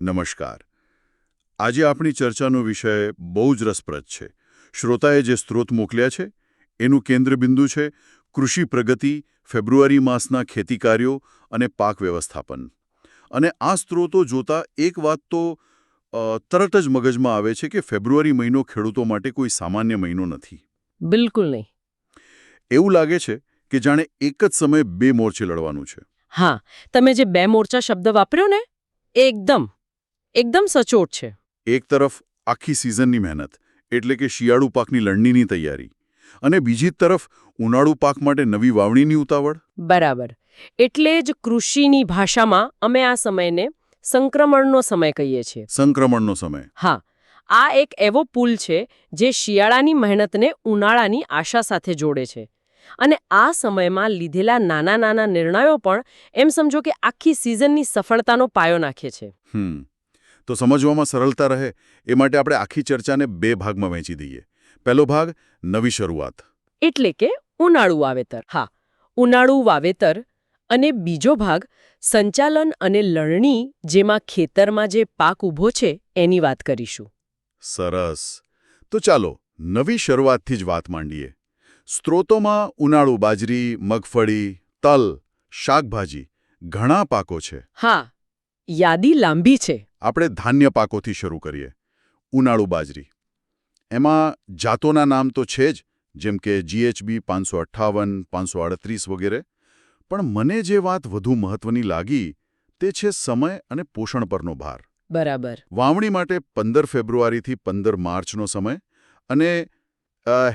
નમસ્કાર. આજે આપણી ચર્ચાનો વિષય બહુ જ રસપ્રદ છે. શ્રોતાએ જે સ્ત્રોત મોકલ્યા છે એનું કેન્દ્રબિંદુ છે કૃષિ પ્રગતિ ફેબ્રુઆરી માસના ખેતી કાર્યો અને પાક વ્યવસ્થાપન. અને આ સ્ત્રોતો જોતા એક વાત તો તરત જ મગજમાં આવે છે કે ફેબ્રુઆરી મહિનો ખેડૂતો માટે કોઈ સામાન્ય મહિનો નથી. બિલકુલ નહીં. એવું લાગે છે કે જાણે એક જ સમયે બે મોરચે લડવાનું છે. હા તમે જે બે મોરચા શબ્દ વાપર્યો ને એકદમ. એકદમ સચોટ છે. એક તરફ આખી સિઝનની મહેનત એટલે કે શિયાળુ પાકની લણણીની તૈયારી અને બીજી તરફ ઉનાળુ પાક માટે નવી વાવણીની ઉતાવળ. બરાબર. એટલે જ કૃષિની ભાષામાં અમે આ સમયને સંક્રમણનો સમય કહીએ છીએ. સંક્રમણનો સમય. હા. આ એક એવો પુલ છે જે શિયાળાની મહેનતને ઉનાળાની આશા સાથે જોડે છે. અને આ સમયમાં લીધેલા નાના નાના નિર્ણયો પણ એમ સમજો કે આખી સિઝનની સફળતાનો પાયો નાખે છે. હમ. તો સમજવામાં સરળતા રહે એ માટે આપણે આખી ચર્ચાને બે ભાગમાં વહેંચી દઈએ. પહેલો ભાગ નવી શરૂઆત. એટલે કે ઉનાળુ વાવેતર. હા ઉનાળુ વાવેતર અને બીજો ભાગ સંચાલન અને લણણી જેમાં ખેતરમાં જે પાક ઊભો છે એની વાત કરીશું. સરસ. તો ચાલો નવી શરૂઆતથી જ વાત માંડીએ. સ્ત્રોતોમાં ઉનાળુ બાજરી મગફળી તલ શાકભાજી ઘણા પાકો છે. હા યાદી લાંબી છે. આપણે ધાન્ય પાકોથી શરૂ કરીએ. ઉનાળુ બાજરી. એમાં જાતોના નામ તો છે જ જેમ કે જીએચબી પાંચસો અઠ્ઠાવન પાંચસો અડત્રીસ વગેરે. પણ મને જે વાત વધુ મહત્વની લાગી તે છે સમય અને પોષણ પરનો ભાર. બરાબર. વાવણી માટે પંદર ફેબ્રુઆરીથી પંદર માર્ચનો સમય અને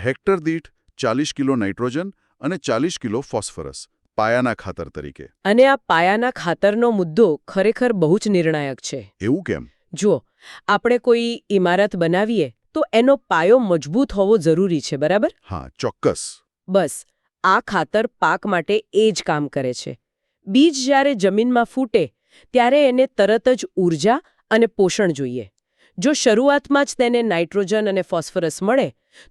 હેક્ટર દીઠ ચાલીસ કિલો નાઇટ્રોજન અને ચાલીસ કિલો ફોસ્ફરસ. પાયાના ખાતર તરીકે. અને આ પાયાના ખાતરનો મુદ્દો ખરેખર બહુ જ નિર્ણાયક છે. એવું કેમ? જુઓ આપણે કોઈ ઇમારત બનાવીએ તો એનો પાયો મજબૂત હોવો જરૂરી છે બરાબર? હા ચોક્કસ. બસ આ ખાતર પાક માટે એ જ કામ કરે છે. બીજ જ્યારે જમીનમાં ફૂટે ત્યારે એને તરત જ ઊર્જા અને પોષણ જોઈએ. જો શરૂઆતમાં જ તેને નાઇટ્રોજન અને ફોસ્ફરસ મળે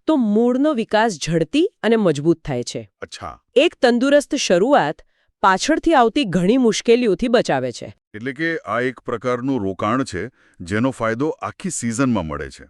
તો મૂળનો વિકાસ ઝડપી અને મજબૂત થાય છે. અચ્છા. એક તંદુરસ્ત શરૂઆત પાછળથી આવતી ઘણી મુશ્કેલીઓથી બચાવે છે. એટલે કે આ એક પ્રકારનું રોકાણ છે જેનો ફાયદો આખી સિઝનમાં મળે છે.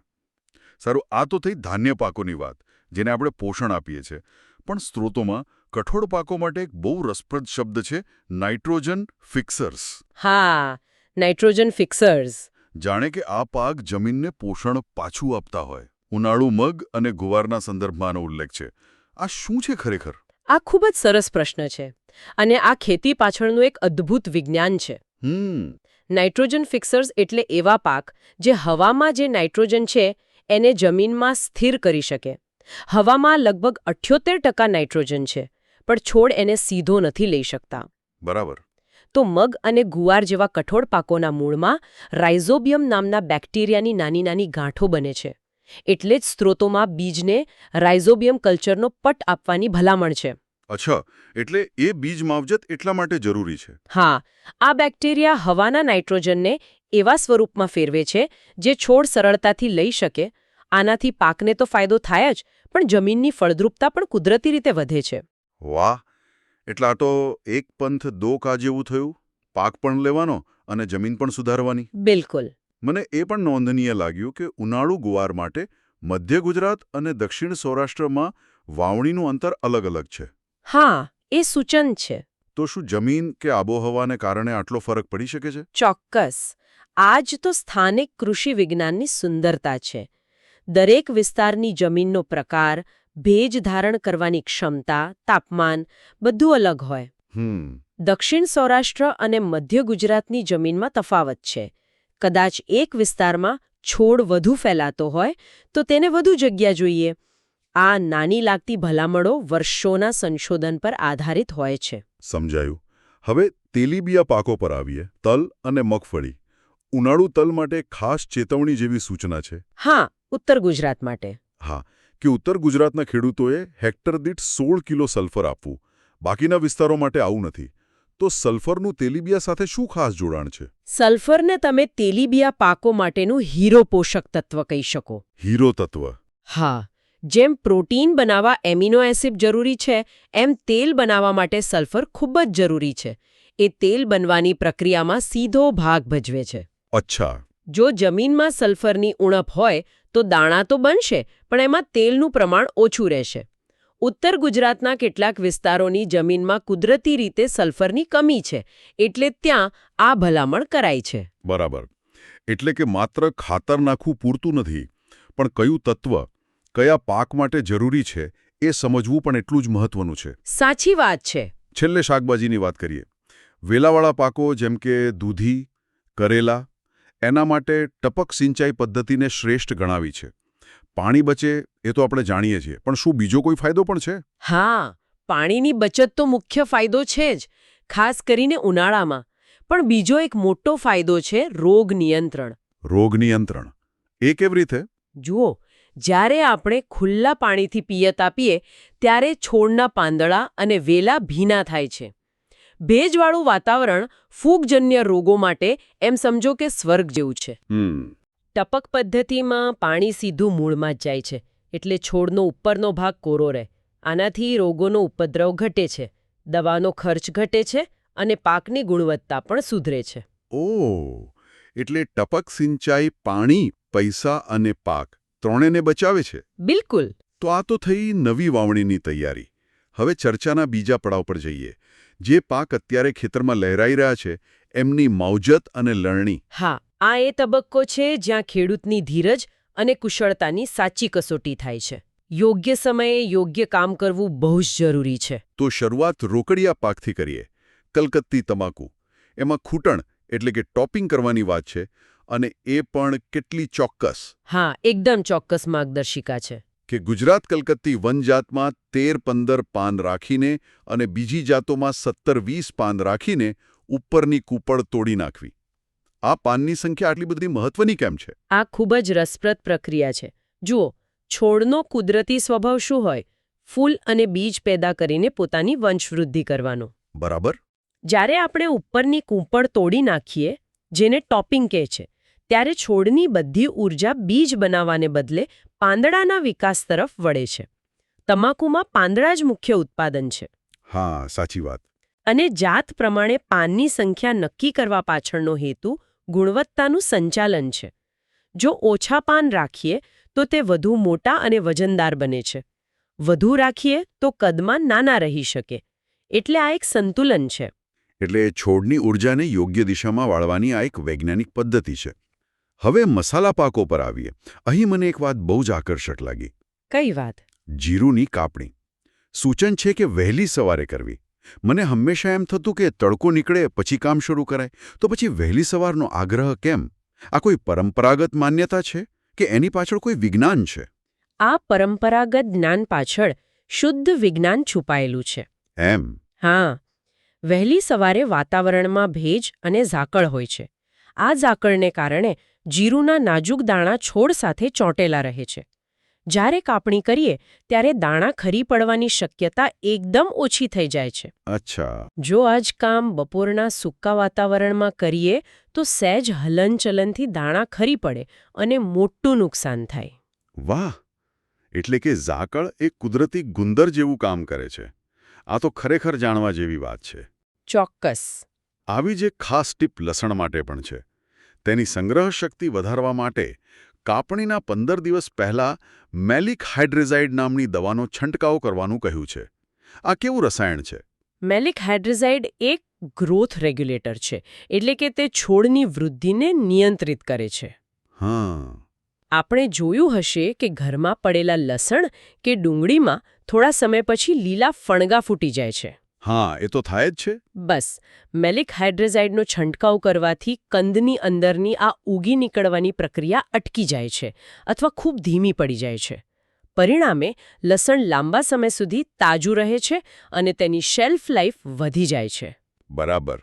સારું આ તો થઈ ધાન્ય પાકોની વાત જેને આપણે પોષણ આપીએ છીએ. પણ સ્ત્રોતોમાં કઠોળ પાકો માટે એક બહુ રસપ્રદ શબ્દ છે નાઇટ્રોજન ફિક્સર્સ. હા નાઇટ્રોજન ફિક્સર્સ. જાણે કે આ પાક જમીનને પોષણ પાછું આપતા હોય. ઉનાળુ મગ અને ગુવારના સંદર્ભમાં આનો ઉલ્લેખ છે. આ શું છે ખરેખર? આ ખૂબ જ સરસ પ્રશ્ન છે અને આ ખેતી પાછળનું એક અદ્ભુત વિજ્ઞાન છે. નાઇટ્રોજન ફિક્સર્સ એટલે એવા પાક જે હવામાં જે નાઇટ્રોજન છે એને જમીનમાં સ્થિર કરી શકે. હવામાં લગભગ અઠ્યોતેર ટકા નાઇટ્રોજન છે પણ છોડ એને સીધો નથી લઈ શકતા. બરાબર. તો મગ અને ગુવાર જેવા કઠોળ પાકોના મૂળમાં રાઇઝોબિયમ નામના બેક્ટેરિયાની નાની નાની ગાંઠો બને છે. એટલે જ સ્ત્રોતોમાં બીજને રાઇઝોબિયમ કલ્ચરનો પટ આપવાની ભલામણ છે. અચ્છા એટલે એ બીજ માવજત એટલા માટે જરૂરી છે? હા આ બેક્ટેરિયા હવાના નાઇટ્રોજનને એવા સ્વરૂપમાં ફેરવે છે જે છોડ સરળતાથી લઈ શકે આનાથી પાકને તો ફાયદો થાય જ પણ જમીનની ફળદ્રુપતા પણ કુદરતી રીતે વધે છે. વાહ એટલે આ તો એક પંથ દો કા જેવું થયું? પાક પણ લેવાનો અને જમીન પણ સુધારવાની? બિલકુલ. મને એ પણ નોંધનીય લાગ્યું કે ઉનાળુ ગુવાર માટે મધ્ય ગુજરાત અને દક્ષિણ સૌરાષ્ટ્રમાં વાવણીનું અંતર અલગ અલગ છે. હા એ સૂચન છે. તો શું જમીન કે આબોહવાને કારણે આટલો ફરક પડી શકે છે? ચોક્કસ. આ જ તો સ્થાનિક કૃષિ વિજ્ઞાનની સુંદરતા છે. દરેક વિસ્તારની જમીનનો પ્રકાર ભેજ ધારણ કરવાની ક્ષમતા તાપમાન બધું અલગ હોય. હમ. દક્ષિણ સૌરાષ્ટ્ર અને મધ્ય ગુજરાતની જમીનમાં તફાવત છે. કદાચ એક વિસ્તારમાં છોડ વધુ ફેલાતો હોય તો તેને વધુ જગ્યા જોઈએ. આ નાની લાગતી ભલામણો વર્ષોના સંશોધન પર આધારિત હોય છે. સમજાયું. હવે તેલીબિયા પાકો પર આવીએ. તલ અને મગફળી. ઉનાળુ તલ માટે ખાસ ચેતવણી જેવી સૂચના છે. હા ઉત્તર ગુજરાત માટે. હા. કે ઉત્તર ગુજરાતના ખેડૂતોએ હેક્ટર દીઠ સોળ કિલો સલ્ફર આપવું. બાકીના વિસ્તારો માટે આવું નથી. તો સલ્ફરનું તેલીબિયા સાથે શું ખાસ જોડાણ છે? સલ્ફરને તમે તેલીબિયા પાકો માટેનું હીરો પોષક તત્વ કહી શકો. હીરો તત્વ. હા જેમ પ્રોટીન બનાવવા એમિનો એસિડ જરૂરી છે એમ તેલ બનાવવા માટે સલ્ફર ખૂબ જ જરૂરી છે. એ તેલ બનવાની પ્રક્રિયામાં સીધો ભાગ ભજવે છે. અચ્છા. જો જમીનમાં સલ્ફરની ઉણપ હોય તો દાણા તો બનશે પણ એમાં તેલનું પ્રમાણ ઓછું રહેશે. ઉત્તર ગુજરાતના કેટલાક વિસ્તારોની જમીનમાં કુદરતી રીતે સલ્ફરની કમી છે એટલે ત્યાં આ ભલામણ કરાય છે. બરાબર. એટલે કે માત્ર ખાતર નાખવું પૂરતું નથી પણ કયું તત્વ કયા પાક માટે જરૂરી છે એ સમજવું પણ એટલું જ મહત્વનું છે. સાચી વાત છે. છેલ્લે શાકભાજીની વાત કરીએ. વેલાવાળા પાકો જેમ કે દૂધી કરેલા એના માટે ટપક સિંચાઈ પદ્ધતિને શ્રેષ્ઠ ગણાવી છે. પાણી બચે એ તો આપણે જાણીએ છીએ પણ શું બીજો કોઈ ફાયદો પણ છે? હા પાણીની બચત તો મુખ્ય ફાયદો છે જ ખાસ કરીને ઉનાળામાં. પણ બીજો એક મોટો ફાયદો છે રોગ નિયંત્રણ. રોગ નિયંત્રણ. એ કેવી રીતે? જુઓ જ્યારે આપણે ખુલ્લા પાણીથી પિયત આપીએ ત્યારે છોડના પાંદડા અને વેલા ભીના થાય છે. ભેજવાળું વાતાવરણ ફૂગજન્ય રોગો માટે એમ સમજો કે સ્વર્ગ જેવું છે. ટપક પદ્ધતિમાં પાણી સીધું મૂળમાં જ જાય છે એટલે છોડનો ઉપરનો ભાગ કોરો રહે. આનાથી રોગોનો ઉપદ્રવ ઘટે છે દવાનો ખર્ચ ઘટે છે અને પાકની ગુણવત્તા પણ સુધરે છે. ઓ એટલે ટપક સિંચાઈ પાણી પૈસા અને પાક ત્રણેને બચાવે છે? બિલકુલ. તો આ તો થઈ નવી વાવણીની તૈયારી. હવે ચર્ચાના બીજા પડાવ પર જઈએ. જે પાક અત્યારે ખેતરમાં લહેરાઈ રહ્યા છે એમની માવજત અને લણણી. હા આ એ તબક્કો છે જ્યાં ખેડૂતની ધીરજ અને કુશળતાની સાચી કસોટી થાય છે. યોગ્ય સમયે યોગ્ય કામ કરવું બહુ જ જરૂરી છે. તો શરૂઆત રોકડિયા પાકથી કરીએ. કલકત્તી તમાકુ. એમાં ખૂટણ એટલે કે ટોપિંગ કરવાની વાત છે અને એ પણ કેટલી ચોક્કસ. હા એકદમ ચોક્કસ માર્ગદર્શિકા છે. કે ગુજરાત કલકત્તી વનજાતમાં તેર પંદર પાન રાખીને અને બીજી જાતોમાં સત્તર વીસ પાન રાખીને ઉપરની કૂપળ તોડી નાખવી. આ પાનની સંખ્યા આટલી બધી મહત્વની કેમ છે? આ ખૂબ જ રસપ્રદ પ્રક્રિયા છે. જુઓ છોડનો કુદરતી સ્વભાવ શું હોય? ફૂલ અને બીજ પેદા કરીને પોતાની વંશવૃદ્ધિ કરવાનો. બરાબર. જ્યારે આપણે ઉપરની કૂંપળ તોડી નાખીએ જેને ટોપિંગ કહે છે ત્યારે છોડની બધી ઊર્જા બીજ બનાવવાને બદલે પાંદડાના વિકાસ તરફ વળે છે. તમાકુમાં પાંદડા જ મુખ્ય ઉત્પાદન છે. હા સાચી વાત. અને જાત પ્રમાણે પાનની સંખ્યા નક્કી કરવા પાછળનો હેતુ ગુણવત્તાનું સંચાલન છે. જો ઓછા પાન રાખીએ તો તે વધુ મોટા અને વજનદાર બને છે. વધુ રાખીએ તો કદમાં નાના રહી શકે. એટલે આ એક સંતુલન છે. એટલે છોડની ઊર્જાને યોગ્ય દિશામાં વાળવાની આ એક વૈજ્ઞાનિક પદ્ધતિ છે. હવે મસાલા પાકો પર આવીએ. અહીં મને એક વાત બહુ જ આકર્ષક લાગી. કઈ વાત? જીરુની કાપણી. સૂચન છે કે વહેલી સવારે કરવી. મને હંમેશા એમ થતું કે તડકો નીકળે પછી કામ શરૂ કરાય. તો પછી વહેલી સવારનો આગ્રહ કેમ? આ કોઈ પરંપરાગત માન્યતા છે? કે એની પાછળ કોઈ વિજ્ઞાન છે? આ પરંપરાગત જ્ઞાન પાછળ શુદ્ધ વિજ્ઞાન છુપાયેલું છે. એમ? હા. વહેલી સવારે વાતાવરણમાં ભેજ અને ઝાકળ હોય છે. આ ઝાકળને કારણે જીરુના નાજુક દાણા છોડ સાથે ચોંટેલા રહે છે. જ્યારે કાપણી કરીએ ત્યારે દાણા ખરી પડવાની શક્યતા એકદમ ઓછી થઈ જાય છે. અચ્છા. જો આજ કામ બપોરના સૂકા વાતાવરણમાં કરીએ તો સહેજ હલનચલનથી દાણા ખરી પડે અને મોટું નુકસાન થાય. વાહ! એટલે કે ઝાકળ એ કુદરતી ગુંદર જેવું કામ કરે છે. આ તો ખરેખર જાણવા જેવી વાત છે. ચોક્કસ. આવી જ એક ખાસ ટીપ લસણ માટે પણ છે. તેની સંગ્રહ શક્તિ વધારવા માટે કાપણીના પંદર દિવસ પહેલા મેલિક હાઇડ્રેઝાઇડ નામની દવાનો છંટકાવ કરવાનું કહ્યું છે. આ કેવું રસાયણ છે? મેલિક હાઇડ્રેઝાઇડ એક ગ્રોથ રેગ્યુલેટર છે એટલે કે તે છોડની વૃદ્ધિને નિયંત્રિત કરે છે. હા. આપણે જોયું હશે કે ઘરમાં પડેલા લસણ કે ડુંગળીમાં થોડા સમય પછી લીલા ફણગા ફૂટી જાય છે. હા એ તો થાય જ છે. બસ મેલિક હાઇડ્રેઝાઇડનો છંટકાવ કરવાથી કંદની અંદરની આ ઉગી નીકળવાની પ્રક્રિયા અટકી જાય છે અથવા ખૂબ ધીમી પડી જાય છે. પરિણામે લસણ લાંબા સમય સુધી તાજું રહે છે અને તેની શેલ્ફ લાઇફ વધી જાય છે. બરાબર.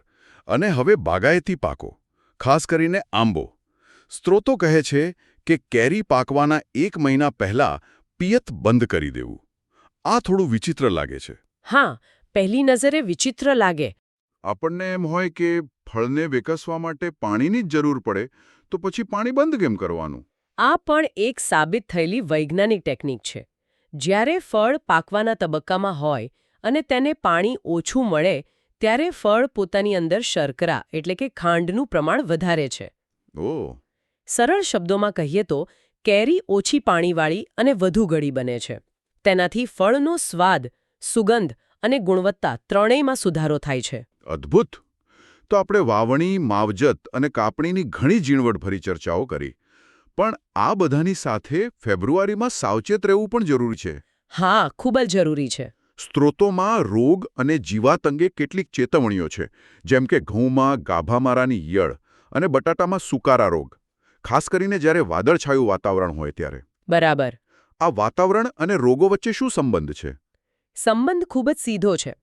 અને હવે બાગાયતી પાકો ખાસ કરીને આંબો. સ્ત્રોતો કહે છે કે કેરી પાકવાના એક મહિના પહેલા પિયત બંધ કરી દેવું. આ થોડું વિચિત્ર લાગે છે. હા પહેલી નજરે વિચિત્ર લાગે. આપણને એમ હોય કે ફળને વિકસવા માટે પાણીની જ જરૂર પડે તો પછી પાણી બંધ કેમ કરવાનું? આ પણ એક સાબિત થયેલી વૈજ્ઞાનિક ટેકનિક છે. જ્યારે ફળ પાકવાના તબક્કામાં હોય અને તેને પાણી ઓછું મળે ત્યારે ફળ પોતાની અંદર શર્કરા એટલે કે ખાંડનું પ્રમાણ વધારે છે. ઓ. સરળ શબ્દોમાં કહીએ તો કેરી ઓછી પાણીવાળી અને વધુ ગળી બને છે. તેનાથી ફળનો સ્વાદ સુગંધ અને ગુણવત્તા ત્રણેયમાં સુધારો થાય છે. અદ્ભુત! તો આપણે વાવણી માવજત અને કાપણીની ઘણી ઝીણવટભરી ચર્ચાઓ કરી. પણ આ બધાની સાથે ફેબ્રુઆરીમાં સાવચેત રહેવું પણ જરૂરી છે. હા ખૂબ જ જરૂરી છે. સ્ત્રોતોમાં રોગ અને જીવાત અંગે કેટલીક ચેતવણીઓ છે જેમ કે ઘઉંમાં ગાભામારાની યળ અને બટાટામાં સુકારા રોગ. ખાસ કરીને જ્યારે વાદળછાયું વાતાવરણ હોય ત્યારે. બરાબર. આ વાતાવરણ અને રોગો વચ્ચે શું સંબંધ છે? સંબંધ ખૂબ જ સીધો છે.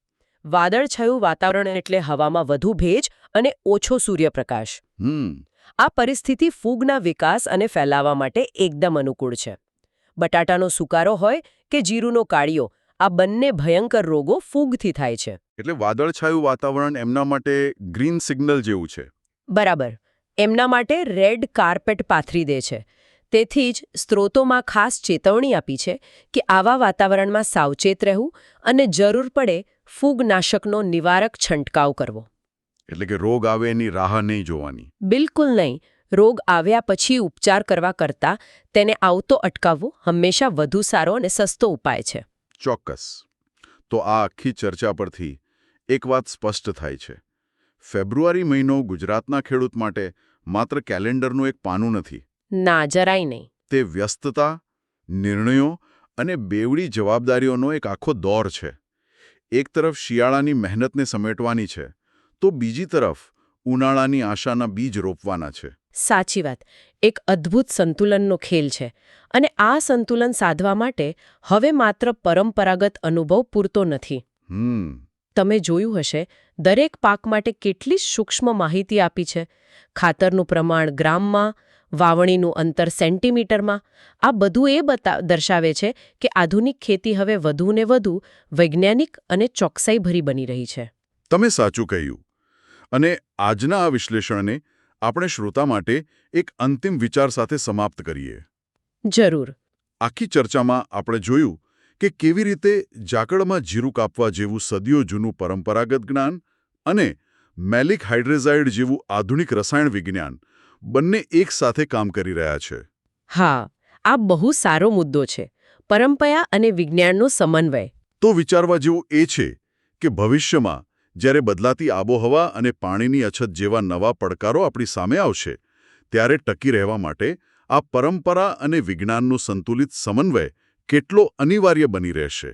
વાદળછાયું વાતાવરણ એટલે હવામાં વધુ ભેજ અને ઓછો સૂર્યપ્રકાશ. આ પરિસ્થિતિ ફૂગના વિકાસ અને ફેલાવા માટે એકદમ અનુકૂળ છે. બટાટાનો સુકારો હોય કે જીરુનો કાળિયો આ બંને ભયંકર રોગો ફૂગથી થાય છે. એટલે વાદળછાયું વાતાવરણ એમના માટે ગ્રીન સિગ્નલ જેવું છે. બરાબર. એમના માટે રેડ કાર્પેટ પાથરી દે છે. તેથી જ સ્ત્રોતોમાં ખાસ ચેતવણી આપી છે કે આવા વાતાવરણમાં સાવચેત રહેવું અને જરૂર પડે ફૂગનાશકનો નિવારક છંટકાવ કરવો. એટલે કે રોગ આવે એની રાહ નહીં જોવાની. બિલકુલ નહીં. રોગ આવ્યા પછી ઉપચાર કરવા કરતાં તેને આવતો અટકાવવો હંમેશા વધુ સારો અને સસ્તો ઉપાય છે. ચોક્કસ. તો આ આખી ચર્ચા પરથી એક વાત સ્પષ્ટ થાય છે. ફેબ્રુઆરી મહિનો ગુજરાતના ખેડૂત માટે માત્ર કેલેન્ડરનું એક પાનું નથી. ના જરાય નહીં. તે વ્યસ્તતા નિર્ણયો અને બેવડી જવાબદારીઓનો એક આખો દોર છે. એક તરફ શિયાળાની મહેનતને સમેટવાની છે તો બીજી તરફ ઉનાળાની આશાના બીજ રોપવાના છે. સાચી વાત. એક અદ્ભુત સંતુલનનો ખેલ છે અને આ સંતુલન સાધવા માટે હવે માત્ર પરંપરાગત અનુભવ પૂરતો નથી. હમ. તમે જોયું હશે દરેક પાક માટે કેટલી સૂક્ષ્મ માહિતી આપી છે. ખાતરનું પ્રમાણ ગ્રામમાં વાવણીનું અંતર સેન્ટીમીટરમાં. આ બધું એ બતા દર્શાવે છે કે આધુનિક ખેતી હવે વધુને વધુ વૈજ્ઞાનિક અને ચોકસાઈભરી બની રહી છે. તમે સાચું કહ્યું. અને આજના આ વિશ્લેષણને આપણે શ્રોતા માટે એક અંતિમ વિચાર સાથે સમાપ્ત કરીએ. જરૂર. આખી ચર્ચામાં આપણે જોયું કે કેવી રીતે ઝાકળમાં જીરું કાપવા જેવું સદીઓ જૂનું પરંપરાગત જ્ઞાન અને મેલિક હાઇડ્રેઝાઇડ જેવું આધુનિક રસાયણ વિજ્ઞાન બંને એક સાથે કામ કરી રહ્યા છે. હા આ બહુ સારો મુદ્દો છે. પરંપરા અને વિજ્ઞાનનો સમન્વય. તો વિચારવા જેવું એ છે કે ભવિષ્યમાં જ્યારે બદલાતી આબોહવા અને પાણીની અછત જેવા નવા પડકારો આપણી સામે આવશે ત્યારે ટકી રહેવા માટે આ પરંપરા અને વિજ્ઞાનનો સંતુલિત સમન્વય કેટલો અનિવાર્ય બની રહેશે.